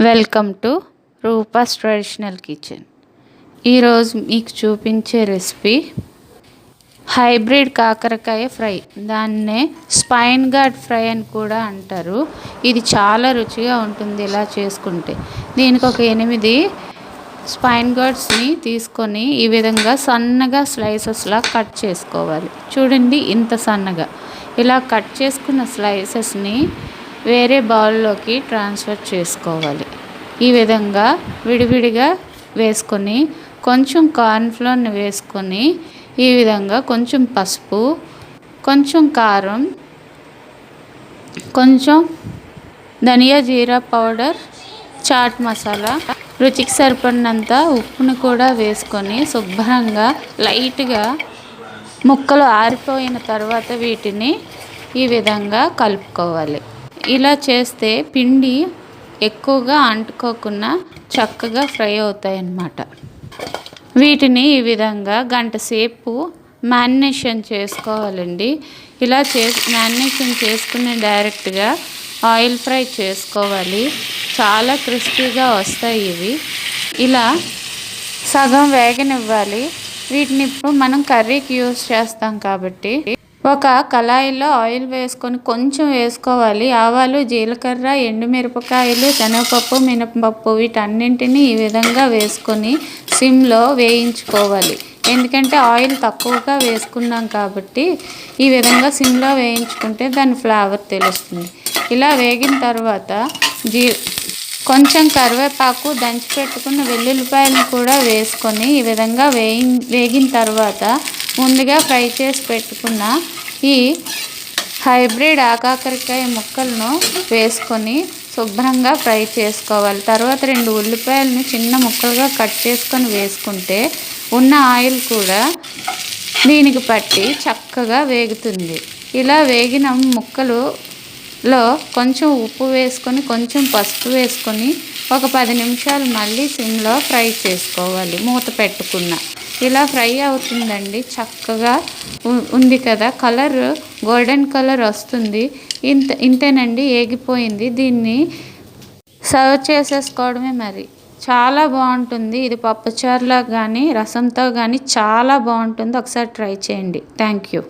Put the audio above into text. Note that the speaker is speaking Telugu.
Welcome to Rupa's traditional kitchen. ఈరోజు మీకు చూపించే రెసిపీ హైబ్రిడ్ కాకరకాయ ఫ్రై. దాన్నే స్పైన్ గార్డ్ ఫ్రై అని కూడా అంటారు. ఇది చాలా రుచిగా ఉంటుంది ఇలా చేసుకుంటే. దీనికి ఒక ఎనిమిది స్పైన్ గార్డ్స్ని తీసుకొని ఈ విధంగా సన్నగా స్లైసెస్లా కట్ చేసుకోవాలి. చూడండి ఇంత సన్నగా. ఇలా కట్ చేసుకున్న స్లైసెస్ని వేరే బౌల్లోకి ట్రాన్స్ఫర్ చేసుకోవాలి. ఈ విధంగా విడివిడిగా వేసుకొని కొంచెం కార్న్ఫ్లోర్ని వేసుకొని ఈ విధంగా కొంచెం పసుపు కొంచెం కారం కొంచెం ధనియా జీరా పౌడర్ చాట్ మసాలా రుచికి సరిపడినంత ఉప్పును కూడా వేసుకొని శుభ్రంగా లైట్గా ముక్కలు ఆరిపోయిన తర్వాత వీటిని ఈ విధంగా కలుపుకోవాలి. ఇలా చేస్తే పిండి ఎక్కువగా అంటుకోకుండా చక్కగా ఫ్రై అవుతాయి అన్నమాట వీటిని ఈ విధంగా గంట సేపు మ్యారినేషన్ చేసుకోవాలండి. ఇలా చే మ్యారినేషన్ చేసుకుని డైరెక్ట్గా ఆయిల్ ఫ్రై చేసుకోవాలి. చాలా క్రిస్పీగా వస్తాయి ఇవి. ఇలా సగం వేగనివ్వాలి. వీటిని ఇప్పుడు మనం కర్రీకి యూస్ చేస్తాం కాబట్టి ఒక కళాయిలో ఆయిల్ వేసుకొని కొంచెం వేసుకోవాలి. ఆవాలు జీలకర్ర ఎండుమిరపకాయలు శనగపప్పు మినపప్పు వీటన్నింటినీ ఈ విధంగా వేసుకొని సిమ్లో వేయించుకోవాలి. ఎందుకంటే ఆయిల్ తక్కువగా వేసుకున్నాం కాబట్టి ఈ విధంగా సిమ్లో వేయించుకుంటే దాని ఫ్లేవర్ తెలుస్తుంది. ఇలా వేగిన తర్వాత జీ కొంచెం కరివేపాకు దంచి పెట్టుకున్న వెల్లుల్లిపాయలను కూడా వేసుకొని ఈ విధంగా వేయి వేగిన తర్వాత ముందుగా ఫ్రై చేసి పెట్టుకున్న ఈ హైబ్రిడ్ ఆకాకరకాయ ముక్కలను వేసుకొని శుభ్రంగా ఫ్రై చేసుకోవాలి. తర్వాత రెండు ఉల్లిపాయలను చిన్న ముక్కలుగా కట్ చేసుకొని వేసుకుంటే ఉన్న ఆయిల్ కూడా దీనికి పట్టి చక్కగా వేగుతుంది. ఇలా వేగిన ముక్కలులో కొంచెం ఉప్పు వేసుకొని కొంచెం పసుపు వేసుకొని ఒక పది నిమిషాలు మళ్ళీ సిమ్లో ఫ్రై చేసుకోవాలి మూత పెట్టుకున్న. ఇలా ఫ్రై అవుతుందండి చక్కగా ఉంది కదా. కలర్ గోల్డెన్ కలర్ వస్తుంది. ఇంత ఇంతేనండి ఏగిపోయింది. దీన్ని సర్వ్ చేసేసుకోవడమే మరి. చాలా బాగుంటుంది. ఇది పప్పుచారులో కానీ రసంతో కానీ చాలా బాగుంటుంది. ఒకసారి ట్రై చేయండి. Thank you.